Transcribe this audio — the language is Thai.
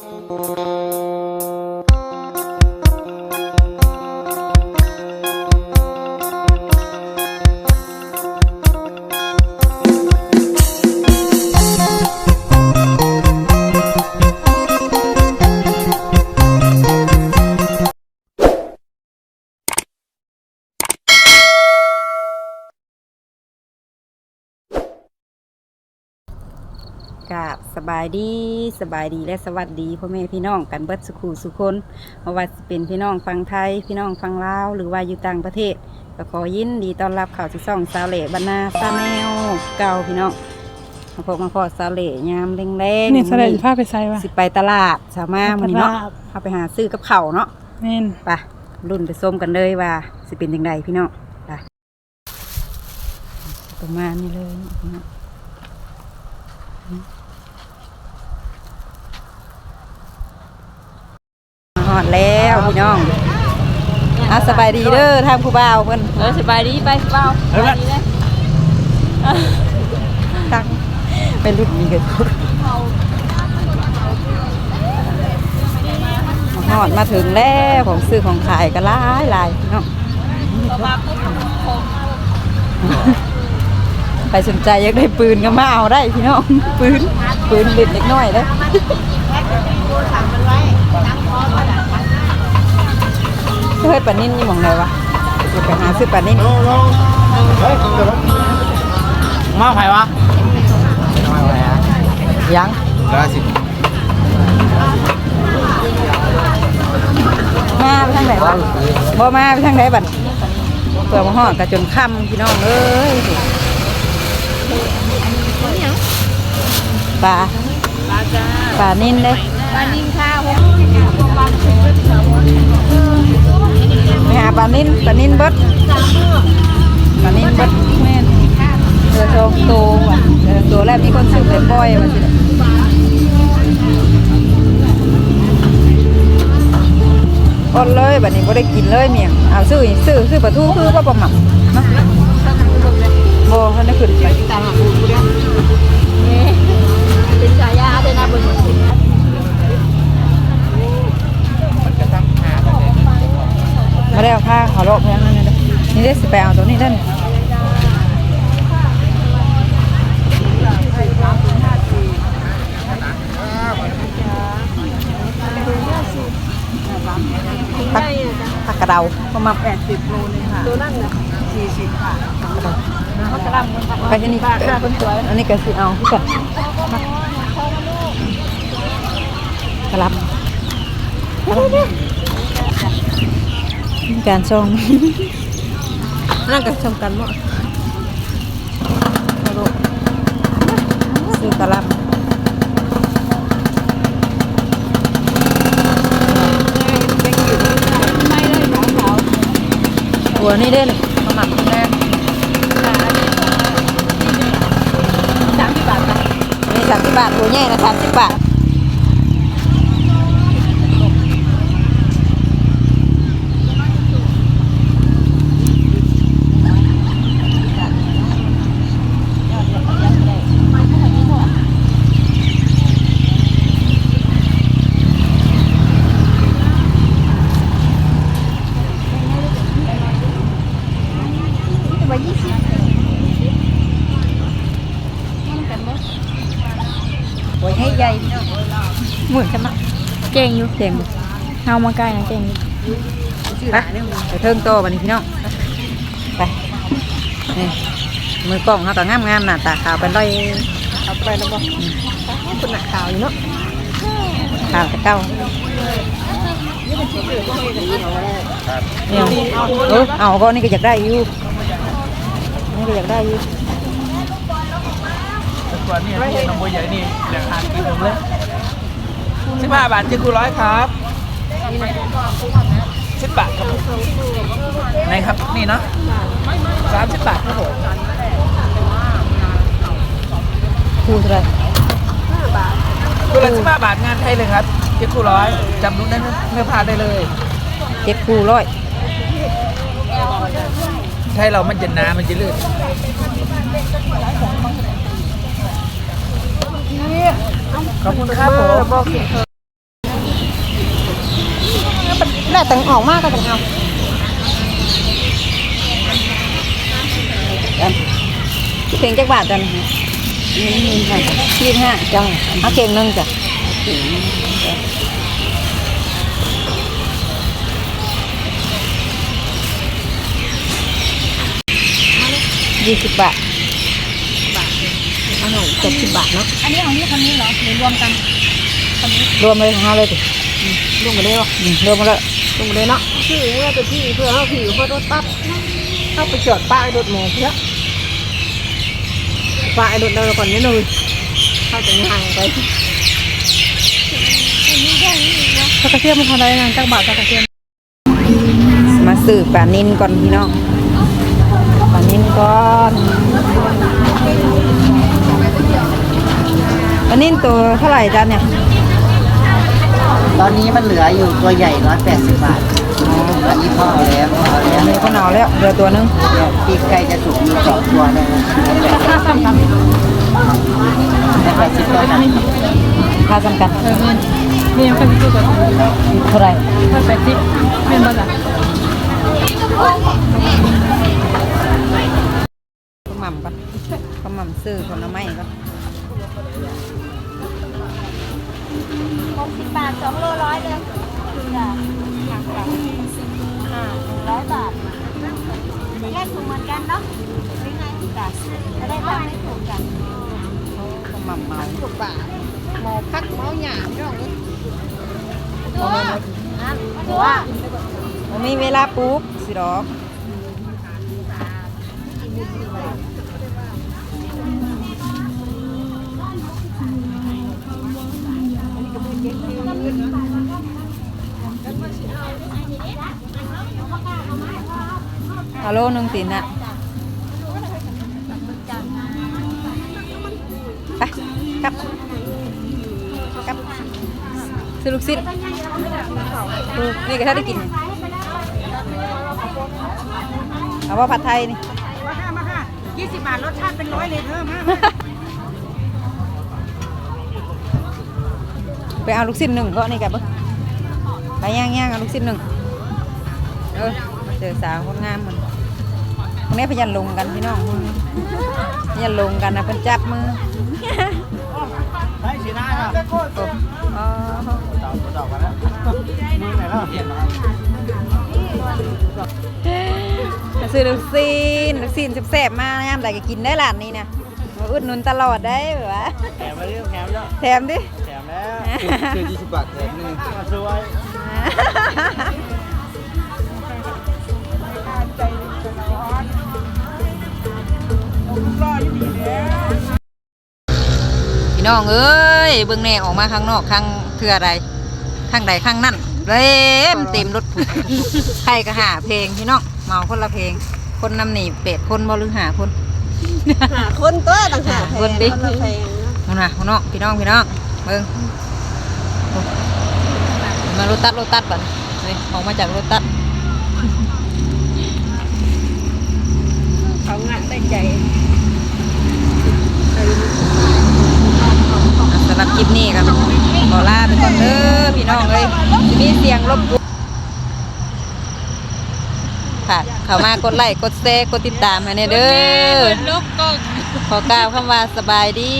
Música กับสบายดีสบายดีและสวัสดีพ่อแม่พี่น้องกันเบิดสุขูสุคนเพราะว่าสิเป็นพี่น้องฟังไทย พี่น้องฟังลาว หรือว่าอยู่ต่างประเทศ ก็ขอยินดีต้อนรับเข้าสู่ช่องสาวเหล่บรรณาซาแนลเก่าพี่น้องมาพบมาพอสาวเหล่ยามแรงๆนี่แสดงภาพไปใส่ปะสิไปตลาดสามารถมันเนาะตลาดเอาไปหาซื้อกับเขาวเนาะแม่นไปรุ่นไปส้มกันเลยว่าสิเป็นยังไงพี่น้องไปประมาณนี้เลยพี่น้องม หอดแล้วพี่น้องเอาสบายดีเด้อทางผู้บ่าวเพิ่นเออสบายดีไปเปล่าสบายดีเลยตั้งไปรุ่นนี้กันมาหอดมาถึงแล้วของซื้อของขายก็หลายหลายพี่น้องใครสนใจอยากได้ปืนก็มาเอาได้พี่น้องปืนปืนเล็กเล็กน้อยเลย เฮ้ยปลานิ่นนี่หมองไหนวะเดี๋ยวไปหาซื้อปลานิ่นมาไผวะมาไผอะยังร้อยสิบมาไปทางไหนวะบ่มาไปทางไหนบัดเปิดมาห่อดกระจนค่ำพี่น้องเอ้ยปลาปลานิ่นเลยบ้านนิ่งข้าว ไปหาปลานิ่นปลานิ่นเบิดปลานิ่นเบิดแม่นเรือโตโตว่ะเรือดโตแล้วมีคนซื้อไปปล่อยมาสิอดเลยบัดนี้บ่ได้กินเลยเมียเอาซื้อซื้อซื้อปลาทูคือว่าปลาหมักนาะบ่ทันได้ขึ้นไป ได้สิไปเอาตัวนี้ได้นี่ผักผักกระเดาประมาณแปดสิบโลนึงค่ะตัวนั่นนะสี่สิบค่ะเขาจะรำคนไปที่นี่บ้านหน้าคนสวยอันนี้ก็สิเอาก่อนกระลับมีการส่ง นั่นก็ส่งกันหมดเอาลูกซื้อกระลับหัวนี่เด้นมาหมักแน่สามสิบบาทค่ะนี่สามสิบบาทหัวใหญ่นะสามสิบบาท หัวใหญ่ๆเนาะหมื่นใช่ไหมเก่งอยู่เจ๋งเฮามาใกล้นะเก่งอยู่ไปไปเทิงโตวันนี้พี่น้องไปนี่มือกล้องเขาก็งามงามๆหน้าตาขาวเป็นร้อยเอาไปแล้วบ่คนหนักขาวอยู่เนาะขาวแต่เก้าเนี่ยเออเอาก็นี่ก็อยากได้อยู่นี่ก็อยากได้อยู่ ส่วนนี้นี่น้องบัวใหญ่นี่ราคากินผมเลยสิบห้าบาทเจ็ดคูร้อยครับสิบบาทครับผมไหนครับนี่เนาะสามสิบบาทครับผมคู่เท่าไหรคูละสิบห้าบาทงานไทยเลยครับเจ็ดคูร้อยจำรุ่นได้นะเนื้อผ้าได้เลยเจ็ดคู่ร้อยไทยเรามันจะหนามันจะลื่น ขอบคุณครับผมแล้แต่งออกมากก็แต้องเอาเพลงจักบาทจันยี่สิบห้ายี่ห้าจ้าเอาเก่งนึงจ้ะยี่สิบบาท หน่อยเจ็ดสิบบาทเนาะอันนี้ของนี่คนนี้เหรอหรือรวมกันรวมเลยห้าเลยดิลุงมาเร็วอืมรวมมาแล้วลุงมาเลยเนาะชื่อเมื่อตัวที่เพื่อเอาผิวเพื่อรถตัดเข้าไปจอดป้ายรถหมอเพื่อป้ายรถเราก่อนนิดนึงเข้าจะห่างไปตะกระเทียมมันทำอะไรนะจักบาทตะกระเทียมมาสืบปลานินก่อนพี่น้องปลานินก่อน ปลานินตัวเท่าไหร่จ้าเนี่ย ตอนนี้มันเหลืออยู่ตัวใหญ่ร้อยแปดสิบบาทอันนี้พ่อเอาแล้วพ่อเอาแล้วอันนี้ก็หนาวแล้วเหลือตัวหนึงเดี๋ยวปีกไก่จะสุกมีสองตัวเลยนะร้อยแปดสิบตัวนั้นค่าจำกัดเออเงินนี่ยังเป็นตัวก่อนเท่าไหร่ถ้าแปดสิบเป็นบ้านละขมำก่อนขมำซื้อผลไม้ก่ สิบบาทสองโลร้อยเลยจ้ะหักค่ะอ่าร้อยบาทแยกถุงเหมือนกันเนาะหรือไงจ้ะจะได้ทำให้ถูกกันขมำเมาถูกบาทหมอพักเมาหยาพี่น้องถือว่าบ่มีเวลาปลูกสิดอก ฮัลโหลหนึ่งตินอะไปกลับกลับซื้อลูกศิษย์นี่ก็ถ้าได้กิน เอาว่าผัดไทยนี่มาค่ะมาค่ะยี่สิบบาทรสชาติเป็นร้อยเลยเธอมาไปเอาลูกศิษย์หนึ่งก็นี่กับไปย่างย่างๆเอาลูกศิษย์หนึ่งเออเจอสาวคนงามมัน คนนี้พยันลงกันพี่น้องพยันลงกันนะเป็นจับมือได้สีหน้าครับอ้อ๋อเต่าเต่ากันแล้วมือไหนแล้วเปลี่ยนมาซื้อลูกศิษย์ลูกศิษย์แซ่บๆมากยามใดก็กินได้ร้านนี้นะมาอุดหนุนตลอดได้แบบว่าแถมมาเรื่องแถมแล้วแถมดิแถมแล้วคือยี่สิบบาทแถมหนึ่งซื้อไว้ พี่น้องเอ้ยเบิ่งแน่ออกมาข้างนอกข้างคืออะไรข้างใดข้างนั่นเต็มเต็มรถผุดใครก็หาเพลงพี่น้องเมาคนละเพลง คนนำหนีเป็ดคนบ่หรือหาคนหาคนตัวต่างหากคนดิคนละแพงเนาะนู่นน่ะพี่น้องพี่น้องพี่น้องเบิ่งมารถตัดรถตัดบัดนี่ออกมาจากรถตัดเขางานได้ใจ สำหรับคลิปนี้ครับขอลาไปก่อนเด้อพี่น้องเอ้ยสิมีเสียงรบกวนค่ะเข้ามากดไลค์กดแชร์กดติดตามให้แน่เด้อลบกล้องขอกล่าวคำว่าสบายดี